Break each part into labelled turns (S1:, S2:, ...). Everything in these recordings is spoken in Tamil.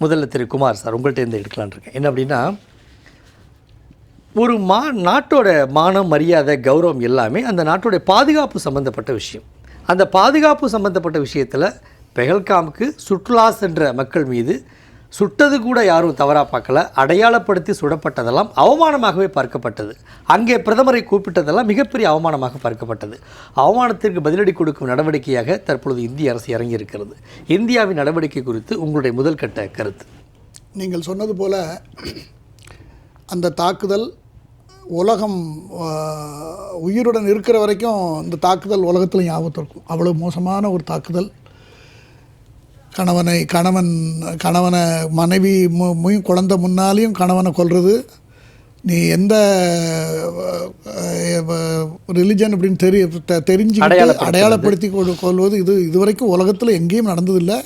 S1: முதல்ல திரு குமார் சார் உங்கள்கிட்ட இருந்து இருக்கேன். என்ன அப்படின்னா ஒரு மா நாட்டோட மானம் மரியாதை கௌரவம் எல்லாமே அந்த நாட்டோடைய பாதுகாப்பு சம்மந்தப்பட்ட விஷயம். அந்த பாதுகாப்பு சம்மந்தப்பட்ட விஷயத்தில் பெஹல்காமுக்கு சுற்றுலா சென்ற மக்கள் மீது சுட்டது கூட யாரும் தவறாக பார்க்கல. அடையாளப்படுத்தி சுடப்பட்டதெல்லாம் அவமானமாகவே பார்க்கப்பட்டது. அங்கே பிரதமரை கூப்பிட்டதெல்லாம் மிகப்பெரிய அவமானமாக பார்க்கப்பட்டது. அவமானத்திற்கு பதிலடி கொடுக்கும் நடவடிக்கையாக தற்பொழுது இந்திய அரசு இறங்கியிருக்கிறது. இந்தியாவின் நடவடிக்கை குறித்து உங்களுடைய முதல் கட்ட கருத்து.
S2: நீங்கள் சொன்னது போல அந்த தாக்குதல் உலகம் உயிருடன் இருக்கிற வரைக்கும் இந்த தாக்குதல் உலகத்தில் ஞாபகத்தில் இருக்கும் அவ்வளோ மோசமான ஒரு தாக்குதல். கணவனை கணவன் கணவனை மனைவி மு குழந்தை முன்னாலேயும் கணவனை கொல்றது. நீ எந்த ரிலிஜன் அப்படின்னு தெரிய தெ- தெரிஞ்சுக்கிட்டு
S1: அடையாளப்படுத்துறது.
S2: அடையாளப்படுத்தி கொள்- கொள்வது இது இதுவரைக்கும் உலகத்தில் எங்கேயும் நடந்ததில்லை.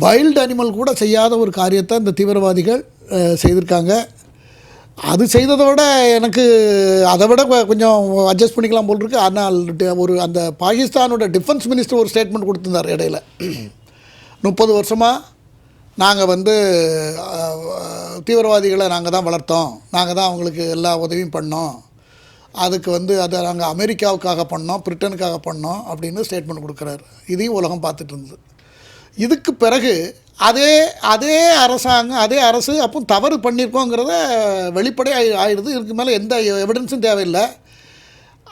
S2: வைல்டு அனிமல் கூட செய்யாத ஒரு காரியத்தை இந்த தீவிரவாதிகள் செய்திருக்காங்க. அது செய்ததோட எனக்கு அதை விட கொஞ்சம் அட்ஜஸ்ட் பண்ணிக்கலாம் போல் இருக்கு. ஆனால் ஒரு அந்த பாகிஸ்தானோட டிஃபென்ஸ் மினிஸ்டர் ஒரு ஸ்டேட்மெண்ட் கொடுத்திருந்தார் இடையில. முப்பது வருஷமாக நாங்கள் வந்து தீவிரவாதிகளை நாங்கள் தான் வளர்த்தோம். நாங்கள் தான் அவங்களுக்கு எல்லா உதவியும் பண்ணோம். அதுக்கு வந்து அதை நாங்கள் அமெரிக்காவுக்காக பண்ணோம் பிரிட்டனுக்காக பண்ணோம் அப்படின்னு ஸ்டேட்மெண்ட் கொடுக்குறாரு. இதையும் உலகம் பார்த்துட்டு இருந்தது. இதுக்கு பிறகு அதே அதே அரசாங்கம் அதே அரசு அப்போ தவறு பண்ணியிருக்கோங்கிறத வெளிப்படை ஆயிடுது. இதுக்கு மேலே எந்த எவிடன்ஸும் தேவையில்லை.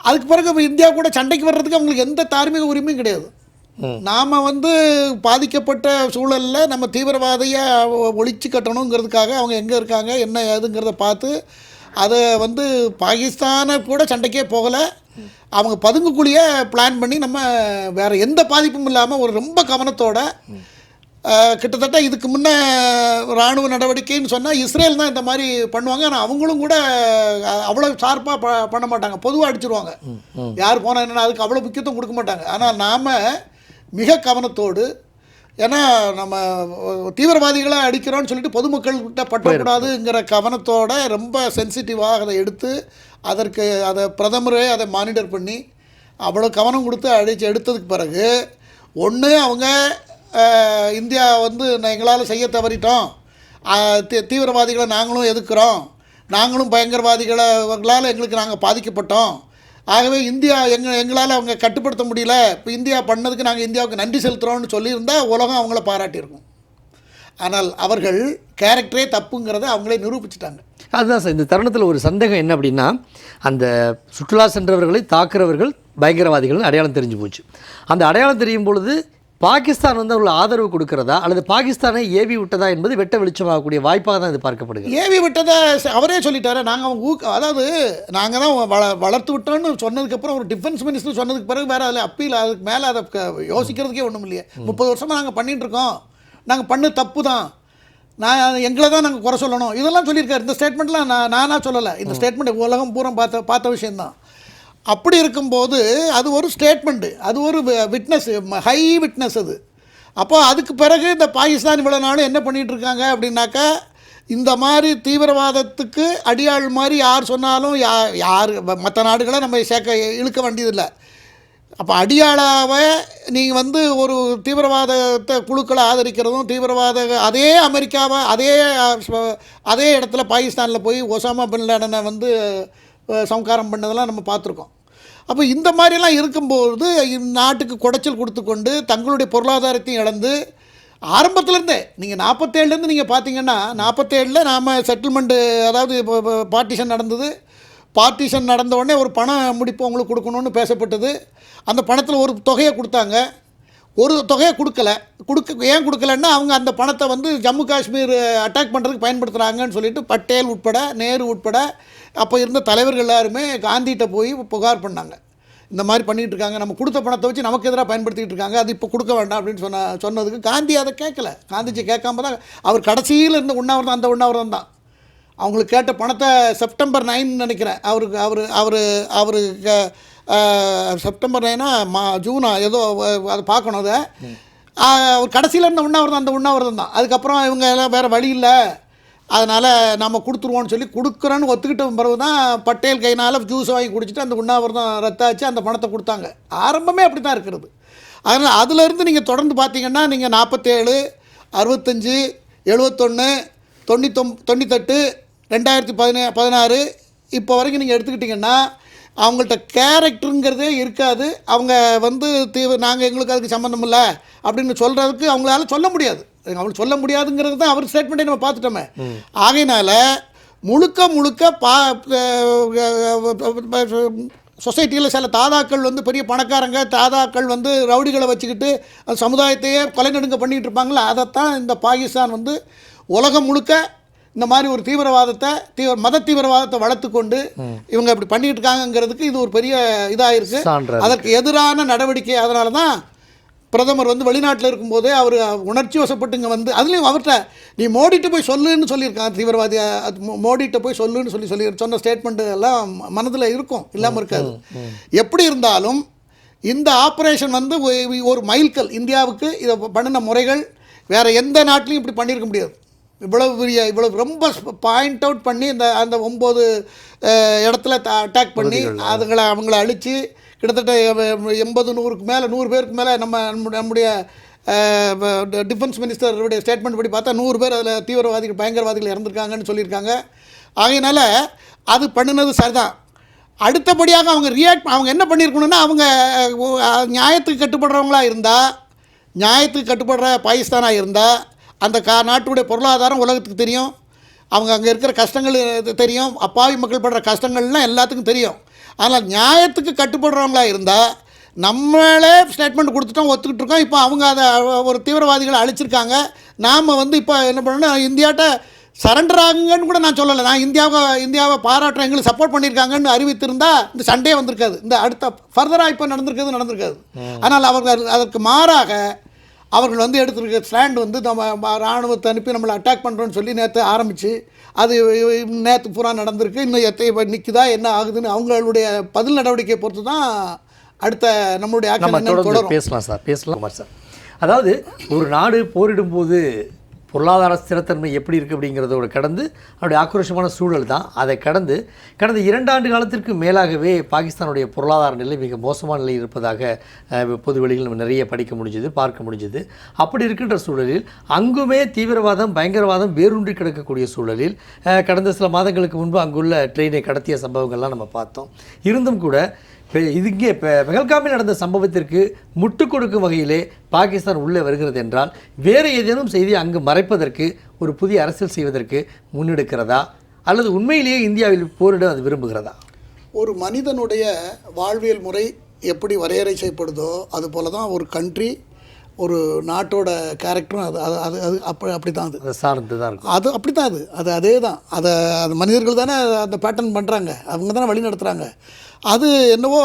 S2: அதுக்கு பிறகு இந்தியா கூட சண்டைக்கு வர்றதுக்கு அவங்களுக்கு எந்த தார்மீக உரிமையும் கிடையாது. நாம் வந்து பாதிக்கப்பட்ட சூழலில் நம்ம தீவிரவாதையை ஒழிச்சு கட்டணுங்கிறதுக்காக அவங்க எங்கே இருக்காங்க என்ன ஏதுங்கிறத பார்த்து அதை வந்து பாகிஸ்தானை கூட சண்டைக்கே போகலை. அவங்க பதுங்குக்குழியே பிளான் பண்ணி நம்ம வேறு எந்த பாதிப்பும் இல்லாமல் ஒரு ரொம்ப கவனத்தோட கிட்டத்தட்ட இதுக்கு முன்னே இராணுவ நடவடிக்கைன்னு சொன்னால் இஸ்ரேல் தான் இந்த மாதிரி பண்ணுவாங்க. ஆனால் அவங்களும் கூட அவ்வளோ ஷார்ப்பாக ப பண்ண மாட்டாங்க. பொதுவாக அடிச்சிருவாங்க. யார் போனால் என்னென்னா அதுக்கு அவ்வளோ முக்கியத்துவம் கொடுக்க மாட்டாங்க. ஆனால் நாம் மிக கவனத்தோடு ஏன்னா நம்ம தீவிரவாதிகளை அடிக்கிறோம்னு சொல்லிட்டு பொதுமக்கள்கிட்ட பற்றக்கூடாதுங்கிற கவனத்தோட ரொம்ப சென்சிட்டிவாக அதை எடுத்து அதற்கு அதை பிரதமரே அதை மானிட்டர் பண்ணி அவ்வளோ கவனம் கொடுத்து அடித்து எடுத்ததுக்கு பிறகு ஒன்று அவங்க இந்தியா வந்து நான் எங்களால் செய்ய தவறிட்டோம். தீவிரவாதிகளை நாங்களும் எதுக்குறோம் நாங்களும் பயங்கரவாதிகளால் எங்களுக்கு நாங்கள் பாதிக்கப்பட்டோம். ஆகவே இந்தியா எங்க எங்களால் அவங்க கட்டுப்படுத்த முடியல. இப்போ இந்தியா பண்ணதுக்கு நாங்கள் இந்தியாவுக்கு நன்றி செலுத்துகிறோம்னு சொல்லியிருந்தால் உலகம் அவங்கள பாராட்டியிருக்கும். ஆனால் அவர்கள் கேரக்டரே தப்புங்கிறத அவங்களே நிரூபிச்சிட்டாங்க.
S1: அதுதான் சார் இந்த தருணத்தில் ஒரு சந்தேகம் என்ன அப்படின்னா அந்த சுற்றுலா சென்றவர்களை தாக்குறவர்கள் பயங்கரவாதிகள்னு அடையாளம் தெரிஞ்சு போச்சு. அந்த அடையாளம் தெரியும் பொழுது பாகிஸ்தான் வந்து அவர்கள் ஆதரவு கொடுக்கிறதா அல்லது பாகிஸ்தானை ஏவி விட்டதா என்பது வெட்ட வெளிச்சமாகக்கூடிய வாய்ப்பாக தான் இது பார்க்கப்படுகிறது.
S2: ஏவி விட்டதை அவரே சொல்லிட்டாரு. நாங்கள் அவங்க ஊக்க அதாவது நாங்கள் தான் வள வளர்த்து விட்டோம்னு சொன்னதுக்கப்புறம் ஒரு டிஃபென்ஸ் மினிஸ்டர் சொன்னதுக்கு பிறகு வேறு அதில் அப்பீல் அதுக்கு மேலே அதை யோசிக்கிறதுக்கே ஒன்றும் இல்லையே. முப்பது வருஷமாக நாங்கள் பண்ணிட்டு இருக்கோம். நாங்கள் பண்ண தப்பு தான். நான் எங்களை தான் நாங்கள் குறை சொல்லணும். இதெல்லாம் சொல்லியிருக்காரு. இந்த ஸ்டேட்மெண்ட்லாம் நான் நானாக சொல்லலை. இந்த ஸ்டேட்மெண்ட் உலகம் பூரா பார்த்த பார்த்த விஷயந்தான் அப்படி இருக்கும்போது அது ஒரு ஸ்டேட்மெண்ட்டு அது ஒரு விட்னஸ் ஹை விட்னஸ் அது. அப்போ அதுக்கு பிறகு இந்த பாகிஸ்தான் இவ்வளோ நாளும் என்ன பண்ணிகிட்ருக்காங்க அப்படின்னாக்கா இந்த மாதிரி தீவிரவாதத்துக்கு அடியாள் மாதிரி யார் சொன்னாலும் யா யார் மற்ற நாடுகளை நம்ம சேர்க்க இழுக்க வேண்டியதில்லை. அப்போ அடியாளாவை நீங்கள் வந்து ஒரு தீவிரவாதத்தை குழுக்களை ஆதரிக்கிறதும் தீவிரவாத அதே அமெரிக்காவை அதே அதே இடத்துல பாகிஸ்தானில் போய் ஒசாமா பின் லேடனை வந்து சம்காரம் பண்ணதெல்லாம் நம்ம பார்த்துருக்கோம். அப்போ இந்த மாதிரிலாம் இருக்கும்போது நாட்டுக்கு குடைச்சல் கொடுத்து கொண்டு தங்களுடைய பொருளாதாரத்தையும் இழந்து ஆரம்பத்துலேருந்தே நீங்கள் நாற்பத்தேழுலேருந்து நீங்கள் பார்த்தீங்கன்னா நாற்பத்தேழில் நாம் செட்டில்மெண்ட்டு அதாவது இப்போ பார்ட்டிஷன் நடந்தது. பார்ட்டிஷன் நடந்த உடனே ஒரு பணம் முடிப்பு உங்களுக்கு கொடுக்கணும்னு பேசப்பட்டது. அந்த பணத்தில் ஒரு தொகையை கொடுத்தாங்க. ஒரு தொகையை கொடுக்கல. கொடுக்க ஏன் கொடுக்கலன்னா அவங்க அந்த பணத்தை வந்து ஜம்மு காஷ்மீர் அட்டாக் பண்ணுறதுக்கு பயன்படுத்துகிறாங்கன்னு சொல்லிட்டு பட்டேல் உட்பட நேரு உட்பட அப்போ இருந்த தலைவர்கள் எல்லாருமே காந்திகிட்ட போய் புகார் பண்ணாங்க. இந்த மாதிரி பண்ணிகிட்டு இருக்காங்க. நம்ம கொடுத்த பணத்தை வச்சு நமக்கு எதிராக பயன்படுத்திக்கிட்டு இருக்காங்க. அது இப்போ கொடுக்க வேண்டாம் அப்படின்னு சொன்ன சொன்னதுக்கு காந்தி அதை கேட்கல. காந்திஜி கேட்காம தான் அவர் கடைசியில் இருந்த உண்ணாவிரதம் அந்த உண்ணாவிரதம் தான். அவங்களுக்கு கேட்ட பணத்தை செப்டம்பர் நைன் நினைக்கிறேன். அவருக்கு அவர் அவர் அவர் செப்டம்பர் ஏன்னா மா ஜூனா ஏதோ அதை பார்க்கணும் அதை. அவர் கடைசியில் இருந்த உண்ணாவிரதம் அந்த உண்ணாவிரதம் தான். அதுக்கப்புறம் இவங்க எல்லாம் வேறு வழி இல்லை. அதனால் நம்ம கொடுத்துருவோம்னு சொல்லி கொடுக்குறோன்னு ஒத்துக்கிட்ட பிறகு தான் பட்டேல் கைனால் ஜூஸ் வாங்கி குடிச்சிட்டு அந்த உண்ணாவிரதம் ரத்தாச்சு அந்த பணத்தை கொடுத்தாங்க. ஆரம்பமே அப்படி தான் இருக்கிறது. அதனால் அதுலேருந்து நீங்கள் தொடர்ந்து பார்த்தீங்கன்னா நீங்கள் நாற்பத்தேழு அறுபத்தஞ்சு எழுபத்தொன்று தொண்ணூத்தொம் தொண்ணூத்தெட்டு ரெண்டாயிரத்தி பதினே பதினாறு இப்போ வரைக்கும் நீங்கள் எடுத்துக்கிட்டிங்கன்னா அவங்கள்ட்ட கேரக்டருங்கிறதே இருக்காது. அவங்க வந்து தீவு நாங்கள் எங்களுக்கு அதுக்கு சம்மந்தம் இல்லை அப்படின்னு சொல்கிறதுக்கு அவங்களால சொல்ல முடியாது. அவங்களுக்கு சொல்ல முடியாதுங்கிறது தான் அவர் ஸ்டேட்மெண்ட்டை நம்ம பார்த்துட்டோமே. ஆகையினால முழுக்க முழுக்க பா சொசைட்டியில் சில தாதாக்கள் வந்து பெரிய பணக்காரங்க தாதாக்கள் வந்து ரவுடிகளை வச்சுக்கிட்டு அந்த சமுதாயத்தையே கொலைநடுங்க பண்ணிகிட்டு இருப்பாங்களே அதைத்தான் இந்த பாகிஸ்தான் வந்து உலகம் முழுக்க இந்த மாதிரி ஒரு தீவிரவாதத்தை தீவிர மத தீவிரவாதத்தை வளர்த்து கொண்டு இவங்க இப்படி பண்ணிட்டு இருக்காங்கங்கிறதுக்கு இது ஒரு பெரிய இதாயிருக்கு.
S1: சான்று
S2: அதற்கு எதிரான நடவடிக்கை அதனால தான் பிரதமர் வந்து வெளிநாட்டில் இருக்கும்போதே அவர் உணர்ச்சி வசப்பட்டு இங்கே வந்து அதுலேயும் அவர்கிட்ட நீ மோடிட்ட போய் சொல்லுன்னு சொல்லியிருக்காங்க தீவிரவாதி மோடிட்ட போய் சொல்லுன்னு சொல்லி சொல்லி சொன்ன ஸ்டேட்மெண்ட்டு எல்லாம் மனதில் இருக்கும் இல்லாமல் இருக்காது. எப்படி இருந்தாலும் இந்த ஆப்ரேஷன் வந்து ஒரு மைல்கல் இந்தியாவுக்கு இதை பண்ணின முறைகள் வேறு எந்த நாட்டிலையும் இப்படி பண்ணியிருக்க முடியாது. இவ்வளவு பெரிய இவ்வளவு ரொம்ப பாயிண்ட் அவுட் பண்ணி இந்த அந்த ஒம்பது இடத்துல அட்டாக் பண்ணி அதுங்களை அவங்கள அழித்து கிட்டத்தட்ட எண்பது நூறுக்கு மேலே நூறு பேருக்கு மேலே நம்ம நம்முடைய- நம்முடைய டிஃபென்ஸ் மினிஸ்டருடைய ஸ்டேட்மெண்ட் படி பார்த்தா நூறு பேர் அதில் தீவிரவாதிகள் பயங்கரவாதிகள் இறந்துருக்காங்கன்னு சொல்லியிருக்காங்க. ஆகையினால அது பண்ணினது சரிதான். அடுத்தபடியாக அவங்க ரியாக்ட் அவங்க என்ன பண்ணியிருக்கணும்னா அவங்க நியாயத்துக்கு கட்டுப்படுறவங்களா இருந்தால் நியாயத்துக்கு கட்டுப்படுற பாகிஸ்தானாக இருந்தால் அந்த கா நாட்டுடைய பொருளாதாரம் உலகத்துக்கு தெரியும். அவங்க அங்கே இருக்கிற கஷ்டங்கள் இது தெரியும். அப்பாவி மக்கள் படுற கஷ்டங்கள்லாம் எல்லாத்துக்கும் தெரியும். ஆனால் நியாயத்துக்கு கட்டுப்படுறவங்களா இருந்தால் நம்மளே ஸ்டேட்மெண்ட் கொடுத்துட்டோம் ஒத்துக்கிட்டு இருக்கோம். இப்போ அவங்க அதை ஒரு தீவிரவாதிகளை அழிச்சிருக்காங்க. நாம் வந்து இப்போ என்ன பண்ணணும் இந்தியாட்ட சரண்டர் ஆகுங்கன்னு கூட நான் சொல்லலை. நான் இந்தியாவை இந்தியாவை பாராட்டுறேன் எங்களுக்கு சப்போர்ட் பண்ணியிருக்காங்கன்னு அறிவித்திருந்தா இந்த சண்டே வந்திருக்காது. இந்த அடுத்த ஃபர்தராக இப்போ நடந்திருக்கிறது நடந்திருக்காது. ஆனால் அவர்கள் அதற்கு மாறாக அவர்கள் வந்து எடுத்திருக்க ஸ்டாண்ட் வந்து நம்ம ம- ராணுவத்தை அனுப்பி நம்மளை அட்டாக் பண்ணுறோன்னு சொல்லி நேற்று ஆரம்பித்து அது நேற்று பூரா நடந்திருக்கு. இன்னும் எத்தை நிற்குதா என்ன ஆகுதுன்னு அவங்களுடைய பதில் நடவடிக்கையை பொறுத்து தான் அடுத்த நம்மளுடைய
S1: நம்ம
S2: ஆக்ஷன் தொடரும்.
S1: பேசலாம் சார். பேசலாம். சார். அதாவது ஒரு நாடு போரிடும் போது பொருளாதார ஸ்திரத்தன்மை எப்படி இருக்குது அப்படிங்கிறதோட கடந்து அவருடைய ஆக்ரோஷமான சூழல் தான். அதை கடந்து கடந்த இரண்டாண்டு காலத்திற்கு மேலாகவே பாகிஸ்தானுடைய பொருளாதார நிலை மிக மோசமான நிலை இருப்பதாக பொது வெளியில் நம்ம நிறைய படிக்க முடிஞ்சது பார்க்க முடிஞ்சது. அப்படி இருக்கின்ற சூழலில் அங்குமே தீவிரவாதம் பயங்கரவாதம் வேரூன்றி கிடக்கக்கூடிய சூழலில் கடந்த சில மாதங்களுக்கு முன்பு அங்குள்ள ட்ரெயினை கடத்திய சம்பவங்கள்லாம் நம்ம பார்த்தோம். இருந்தும் கூட இப்போ இது இங்கே இப்போ பெஹல்காமில் நடந்த சம்பவத்திற்கு முட்டு கொடுக்கும் வகையிலே பாகிஸ்தான் உள்ளே வருகிறது என்றால் வேறு ஏதேனும் செய்தி அங்கு மறைப்பதற்கு ஒரு புதிய அரசியல் செய்வதற்கு முன்னெடுக்கிறதா? அல்லது உண்மையிலேயே இந்தியாவில் போரிட அது விரும்புகிறதா?
S2: ஒரு மனிதனுடைய வாழ்வியல் முறை எப்படி வரையறை செய்யப்படுதோ அது போல தான் ஒரு கண்ட்ரி ஒரு நாட்டோட கேரக்டரும் அது அது அது அது அப்படி அப்படி தான் அது
S1: சார்ந்து தான்
S2: அது அப்படி தான் அது. அது அதே தான் அதை அது மனிதர்கள் தானே அந்த பேட்டர்ன் பண்ணுறாங்க அவங்க தானே வழி நடத்துகிறாங்க அது என்னவோ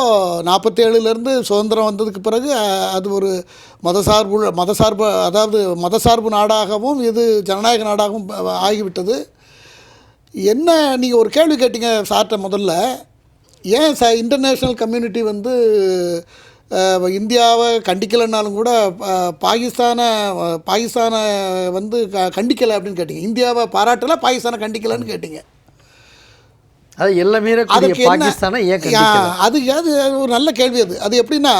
S2: நாற்பத்தேழுலேருந்து சுதந்திரம் வந்ததுக்கு பிறகு அது ஒரு மதசார்பு மதசார்பு அதாவது மதசார்பு நாடாகவும் இது ஜனநாயக நாடாகவும் ஆகிவிட்டது. என்ன நீங்கள் ஒரு கேள்வி கேட்டீங்க சார்ட்ட முதல்ல? ஏன் ச இன்டர்நேஷ்னல் கம்யூனிட்டி வந்து இந்தியாவை கண்டிக்கலைன்னாலும் கூட பாகிஸ்தானை பாகிஸ்தானை வந்து க கண்டிக்கலை அப்படின்னு கேட்டீங்க. இந்தியாவை பாராட்டலை பாகிஸ்தானை கண்டிக்கலைன்னு கேட்டீங்க.
S1: அது எல்லாம்
S2: அதுக்கு
S1: பாகிஸ்தானை
S2: அது அது ஒரு நல்ல கேள்வி அது. அது எப்படின்னா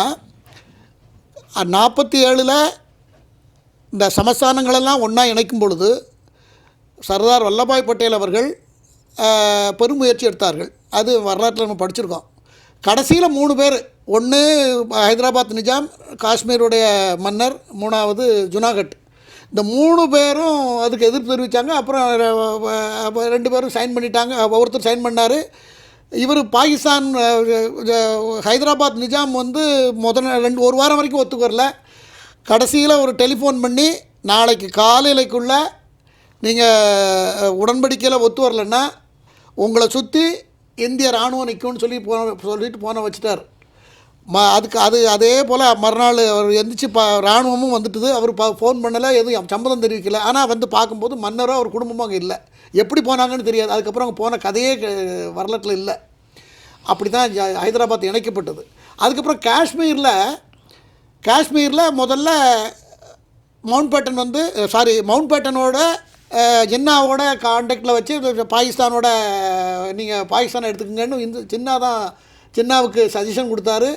S2: நாற்பத்தி ஏழில் இந்த சமஸ்தானங்களெல்லாம் ஒன்றா இணைக்கும் பொழுது சர்தார் வல்லபாய் பட்டேல் அவர்கள் பெருமுயற்சி எடுத்தார்கள். அது வரலாற்றில் நம்ம படிச்சிருக்கோம். கடைசியில் மூணு பேர். ஒன்று ஹைதராபாத் நிஜாம் காஷ்மீருடைய மன்னர் மூணாவது ஜுனாகட். இந்த மூணு பேரும் அதுக்கு எதிர்ப்பு தெரிவித்தாங்க அப்புறம் ரெண்டு பேரும் சைன் பண்ணிட்டாங்க. ஒருத்தர் சைன் பண்ணார். இவர் பாகிஸ்தான் ஹைதராபாத் நிஜாம் வந்து முதல் ரெண்டு ஒரு வாரம் வரைக்கும் ஒத்துக்கு வரல. கடைசியில் ஒரு டெலிஃபோன் பண்ணி நாளைக்கு காலையிலைக்குள்ளே நீங்கள் உடன்படிக்கையில் ஒத்து வரலன்னா உங்களை சுற்றி இந்திய இராணுவம் நிற்கும்னு சொல்லி போன சொல்லிட்டு போன வச்சுட்டார். ம அதுக்கு அது அதே போல் மறுநாள் அவர் எந்திரிச்சு ப இராணுவமும் வந்துட்டுது. அவர் பா ஃபோன் பண்ணலை எதுவும் சம்மதம் தெரிவிக்கல. ஆனால் வந்து பார்க்கும்போது மன்னரோ அவர் குடும்பமும் அங்கே இல்லை. எப்படி போனாங்கன்னு தெரியாது. அதுக்கப்புறம் அவங்க போன கதையே வரலாற்றில் இல்லை. அப்படி தான் ஹைதராபாத் இணைக்கப்பட்டது. அதுக்கப்புறம் காஷ்மீரில் காஷ்மீரில் முதல்ல மவுண்ட் பேட்டன் வந்து சாரி மவுண்ட் பேட்டனோட ஜின்னாவோட கான்டாக்டில் வச்சு பாகிஸ்தானோட நீங்கள் பாகிஸ்தானை எடுத்துக்கங்கன்னு இந்த சின்னா தான் சின்னாவுக்கு சஜஷன் கொடுத்தாரு.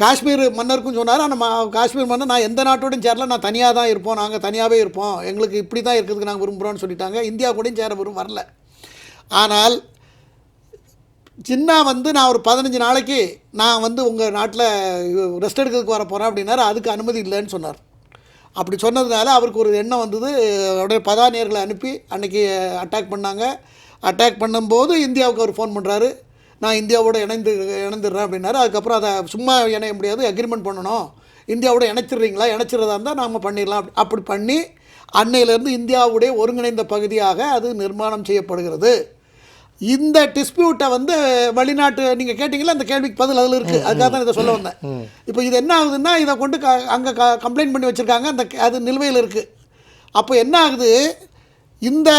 S2: காஷ்மீர் மன்னருக்கும் சொன்னார்? ஆனால் காஷ்மீர் மன்னர் நான் எந்த நாட்டோடையும் சேரல நான் தனியாக தான் இருப்போம் நாங்கள் தனியாகவே இருப்போம். எங்களுக்கு இப்படி தான் இருக்கிறதுக்கு நாங்கள் விரும்புகிறோம்னு சொல்லிட்டாங்க. இந்தியா கூடயும் சேர வரும் வரல. ஆனால் சின்னா வந்து நான் ஒரு பதினஞ்சு நாளைக்கு நான் வந்து உங்கள் நாட்டில் ரெஸ்ட் எடுக்கிறதுக்கு வர போகிறேன் அப்படின்னாரு. அதுக்கு அனுமதி இல்லைன்னு சொன்னார். அப்படி சொன்னதுனால அவருக்கு ஒரு எண்ணம் வந்தது. அப்படியே பதானியர்களை அனுப்பி அன்றைக்கி அட்டாக் பண்ணாங்க. அட்டாக் பண்ணும்போது இந்தியாவுக்கு அவர் ஃபோன் பண்ணுறாரு நான் இந்தியாவோட இணைந்து இணைந்துடுறேன் அப்படின்னாரு. அதுக்கப்புறம் அதை சும்மா இணைய முடியாது அக்ரிமெண்ட் பண்ணணும். இந்தியாவோட இணைச்சிடுறீங்களா? இணைச்சிறதா இருந்தால் நாம் பண்ணிடலாம். அப்படி- அப்படி பண்ணி அன்னையிலேருந்து இந்தியாவுடைய ஒருங்கிணைந்த பகுதியாக அது நிர்மாணம் செய்யப்படுகிறது. இந்த டிஸ்பியூட்டை வந்து வெளிநாட்டு நீங்கள் கேட்டிங்களா அந்த கேள்விக்கு பதில் அதில் இருக்குது அதுக்காக தான் இதை சொல்ல வந்தேன். இப்போ இது என்ன ஆகுதுன்னா இதை கொண்டு க அங்கே க கம்ப்ளைண்ட் பண்ணி வச்சுருக்காங்க. அந்த அது நிலுவையில் இருக்குது அப்போ என்ன ஆகுது? இந்த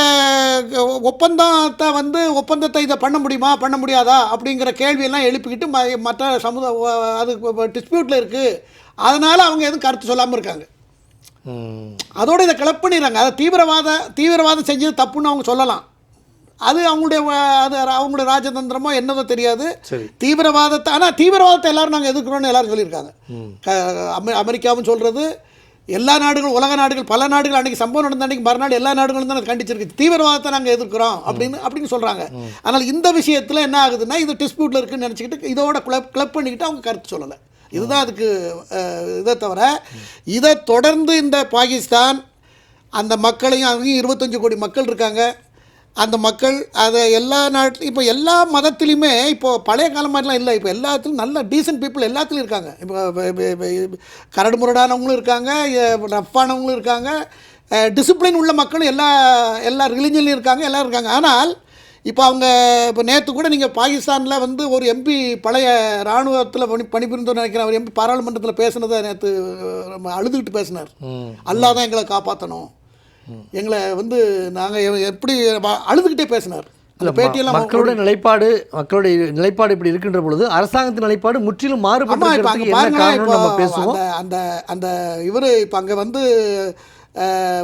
S2: ஒப்பந்தத்தை வந்து ஒப்பந்தத்தை இதை பண்ண முடியுமா பண்ண முடியாதா அப்படிங்கிற கேள்வியெல்லாம் எழுப்பிக்கிட்டு ம- மற்ற சமுதாய அது டிஸ்பியூட்டில் இருக்குது அதனால் அவங்க எதுவும் கருத்து சொல்லாமல் இருக்காங்க. அதோட இதை கிளப் பண்ணிடுறாங்க. அதை தீவிரவாத தீவிரவாதம் செஞ்சது தப்புன்னு அவங்க சொல்லலாம். அது அவங்களுடைய அது அவங்களுடைய ராஜதந்திரமோ என்னதோ தெரியாது. தீவிரவாதத்தை ஆனால் தீவிரவாதத்தை எல்லாரும் நாங்கள் எதிர்க்கிறோம்னு எல்லாரும் சொல்லியிருக்காங்க. அமெரிக்காவும் சொல்கிறது எல்லா நாடுகளும் உலக நாடுகள் பல நாடுகள் அன்றைக்கி சம்பவம் நடந்த அன்றைக்கி மறுநாள் எல்லா நாடுகளும் தான் கண்டிச்சிருக்கு. தீவிரவாதத்தை நாங்கள் எதிர்க்கிறோம் அப்படின்னு அப்படின்னு சொல்கிறாங்க ஆனால் இந்த விஷயத்தில் என்ன ஆகுதுன்னா இது டிஸ்பியூட்டில் இருக்குன்னு நினச்சிக்கிட்டு இதோட கிளப் கிளப் பண்ணிக்கிட்டு அவங்க கருத்து சொல்லலை. இதுதான் அதுக்கு இதை தவிர இதை தொடர்ந்து இந்த பாகிஸ்தான் அந்த மக்களையும் அங்கேயும் இருபத்தஞ்சு கோடி மக்கள் இருக்காங்க. அந்த மக்கள் அதை எல்லா நாட்டிலும் இப்போ எல்லா மதத்துலேயுமே இப்போ பழைய காலம் மாதிரிலாம் இல்லை. இப்போ எல்லாத்துலையும் நல்ல டீசென்ட் பீப்புள் எல்லாத்துலேயும் இருக்காங்க. இப்போ கரடு முரடானவங்களும் இருக்காங்க. ரஃப்பானவங்களும் இருக்காங்க. டிசிப்ளின் உள்ள மக்களும் எல்லா எல்லா ரிலிஜன்லையும் இருக்காங்க. எல்லோரும் இருக்காங்க. ஆனால் இப்போ அவங்க இப்போ நேற்று கூட நீங்கள் பாகிஸ்தானில் வந்து ஒரு எம்பி பழைய இராணுவத்தில் பணி பணிபுரிந்தோன்னு நினைக்கிறேன். அவர் எம்பி பாராளுமன்றத்தில் பேசுனதை நேற்று அழுதுகிட்டு பேசினார்.
S1: ம்.
S2: அல்லாஹ் தான் எங்களை காப்பாற்றணும் எங்களை வந்து நாங்கள் எப்படி அழுதுகிட்டே பேசினார். பேட்டியெல்லாம்
S1: மக்களுடைய நிலைப்பாடு மக்களுடைய நிலைப்பாடு இப்படி இருக்கின்ற பொழுது அரசாங்கத்தின் நிலைப்பாடு முற்றிலும் மாறுபட்டு பேசுவோம்.
S2: அந்த அந்த இவர் இப்போ அங்கே வந்து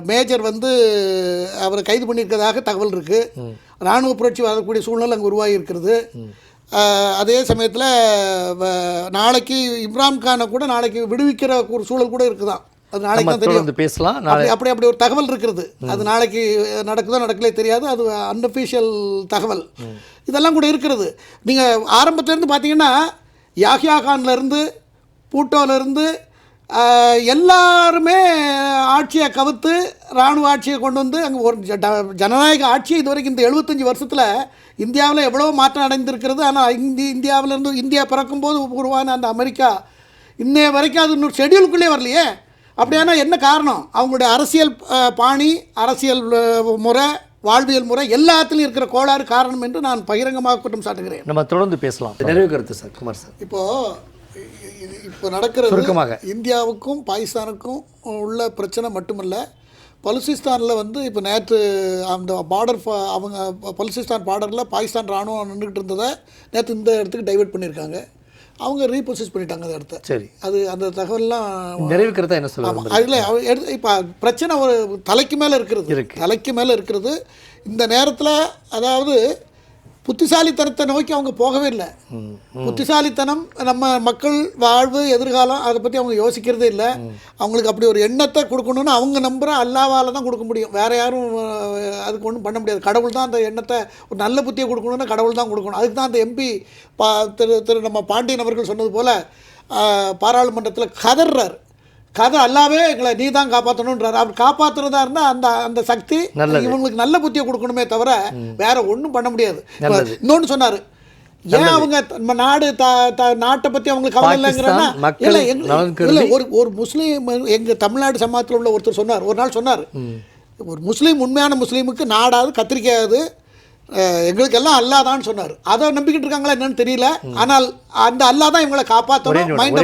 S2: மேஜர் வந்து அவரை கைது பண்ணியிருக்கிறதாக தகவல் இருக்குது இராணுவ புரட்சி வரக்கூடிய சூழ்நிலை அங்கே உருவாகி இருக்கிறது. அஹ், அதே சமயத்தில் நாளைக்கு இம்ரான் கானை கூட நாளைக்கு விடுவிக்கிற ஒரு சூழல் கூட இருக்குதான். அது நாளைக்கு தான் தெரியும்.
S1: பேசலாம். நாளை
S2: அப்படி அப்படி ஒரு தகவல் இருக்கிறது அது நாளைக்கு நடக்குதோ நடக்கலே தெரியாது. அது அன்அஃபிஷியல் தகவல். இதெல்லாம் கூட இருக்கிறது. நீங்கள் ஆரம்பத்துலேருந்து பார்த்தீங்கன்னா யாஹ்யா கான்லேருந்து பூட்டோலேருந்து எல்லாருமே ஆட்சியை கவுத்து இராணுவ ஆட்சியை கொண்டு வந்து அங்கே ஒரு ஜனநாயக ஆட்சி இது வரைக்கும் இந்த எழுபத்தஞ்சி வருஷத்தில் இந்தியாவில் எவ்வளோ மாற்றம் அடைந்திருக்கிறது. ஆனால் இந்தி இந்தியாவிலேருந்து இந்தியா பிறக்கும்போது உருவான அந்த அமெரிக்கா இன்னைய வரைக்கும் அது இன்னொரு ஷெட்யூலுக்குள்ளே வரலையே. அப்படியானா என்ன காரணம்? அவங்களுடைய அரசியல் பாணி அரசியல் முறை வாழ்வியல் முறை எல்லாத்துலேயும் இருக்கிற கோளாறு காரணம் என்று நான் பகிரங்கமாக குற்றம் சாட்டுகிறேன்.
S1: நம்ம தொடர்ந்து பேசலாம். நிறைவு கருத்து சார் குமார் சார்.
S2: இப்போது இப்போ நடக்கிறது
S1: சுருக்கமாக.
S2: இந்தியாவுக்கும் பாகிஸ்தானுக்கும் உள்ள பிரச்சனை மட்டுமல்ல பலுசிஸ்தானில் வந்து இப்போ நேற்று அந்த பார்டர் அவங்க பலுசிஸ்தான் பார்டரில் பாகிஸ்தான் ராணுவம் நின்றுக்கிட்டு இருந்ததை நேற்று இந்த இடத்துக்கு டைவர்ட் பண்ணியிருக்காங்க. அவங்க ரீபொசிஸ் பண்ணிட்டாங்க அந்த இடத்த.
S1: சரி.
S2: அது அந்த தகவல்லாம்
S1: நிறைவு கருத்தா என்ன சொல்லுவாங்க
S2: அதில் எடுத்து இப்போ பிரச்சனை ஒரு தலைக்கு மேலே இருக்கிறது.
S1: இருக்கு.
S2: தலைக்கு மேலே இருக்கிறது. இந்த நேரத்தில் அதாவது புத்திசாலித்தனத்தை நோக்கி அவங்க போகவே இல்லை. புத்திசாலித்தனம் நம்ம மக்கள் வாழ்வு எதிர்காலம் அதை பற்றி அவங்க யோசிக்கிறதே இல்லை. அவங்களுக்கு அப்படி ஒரு எண்ணத்தை கொடுக்கணும்னு அவங்க நம்புகிற அல்லாவால் தான் கொடுக்க முடியும். வேறு யாரும் அதுக்கு ஒன்றும் பண்ண முடியாது. கடவுள் தான் அந்த எண்ணத்தை ஒரு நல்ல புத்தியை கொடுக்கணும்னா கடவுள் தான் கொடுக்கணும். அதுக்கு தான் அந்த எம்பி பா திரு திரு நம்ம பாண்டியன் அவர்கள் சொன்னது போல் பாராளுமன்றத்தில் கதறார் கதை அல்லாவே எங்களை நீ தான் காப்பாற்றணுன்றார் அவர் காப்பாற்றுறதா இருந்தால் அந்த அந்த சக்தி. இவங்களுக்கு நல்ல புத்தியை கொடுக்கணுமே தவிர வேற ஒன்றும் பண்ண முடியாது. இன்னொன்று சொன்னார். ஏன் அவங்க நம்ம நாடு த- நாட்டை பற்றி அவங்களுக்கு கவலை இல்லைங்கிறன்னா இல்லை ஒரு ஒரு முஸ்லீம் எங்கள் தமிழ்நாடு சமாஜத்தில் உள்ள ஒருத்தர் சொன்னார். ஒரு நாள் சொன்னார். ஒரு முஸ்லீம் உண்மையான முஸ்லீமுக்கு நாடாது கத்திரிக்காயாது அஹ், எங்களுக்கெல்லாம் அல்லாஹ் தான் சொன்னார். அதை நம்பிக்கிட்டு இருக்காங்களா என்னன்னு தெரியல. ஆனால் அந்த அல்லாஹ் தான் இவங்களை காப்பாற்றணும் மைண்ட்.